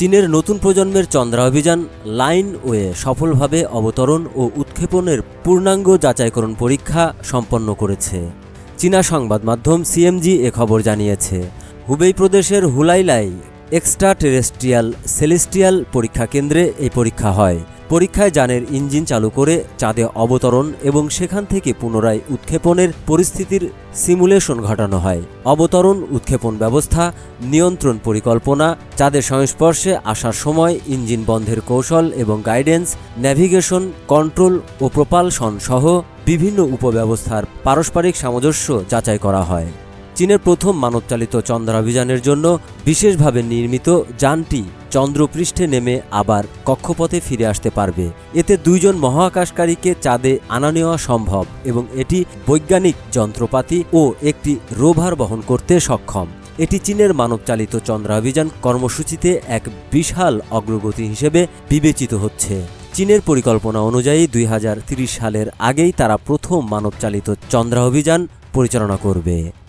চীনের নতুন প্রজন্মের চন্দ্রা অভিযান লাইন ওয়ে সফলভাবে অবতরণ ও উৎক্ষেপণের পূর্ণাঙ্গ যাচাইকরণ পরীক্ষা সম্পন্ন করেছে। চীনা সংবাদ মাধ্যম সিএমজি এ খবর জানিয়েছে, হুবেই প্রদেশের হুলাইলাই এক্সট্রা টেরেস্ট্রিয়াল সেলেস্টিয়াল পরীক্ষা কেন্দ্রে এই পরীক্ষা হয়। পরীক্ষায় যানের ইঞ্জিন চালু করে চাঁদে অবতরণ এবং সেখান থেকে পুনরায় উৎক্ষেপণের পরিস্থিতির সিমুলেশন ঘটানো হয়। অবতরণ, উৎক্ষেপণ ব্যবস্থা, নিয়ন্ত্রণ পরিকল্পনা, চাঁদের সংস্পর্শে আসার সময় ইঞ্জিন বন্ধের কৌশল এবং গাইডেন্স, ন্যাভিগেশন, কন্ট্রোল ও প্রপালশন সহ বিভিন্ন উপব্যবস্থার পারস্পরিক সামঞ্জস্য যাচাই করা হয়। চীনের প্রথম মানবচালিত চন্দ্রাভিযানের জন্য বিশেষভাবে নির্মিত যানটি চন্দ্রপৃষ্ঠে নেমে আবার কক্ষপথে ফিরে আসতে পারবে। এতে দুইজন মহাকাশকারীকে চাঁদে আনা নেওয়া সম্ভব এবং এটি বৈজ্ঞানিক যন্ত্রপাতি ও একটি রোভার বহন করতে সক্ষম। এটি চীনের মানবচালিত চন্দ্রাভিযান কর্মসূচিতে এক বিশাল অগ্রগতি হিসেবে বিবেচিত হচ্ছে। চীনের পরিকল্পনা অনুযায়ী দুই সালের আগেই তারা প্রথম মানবচালিত চন্দ্রাভিযান পরিচালনা করবে।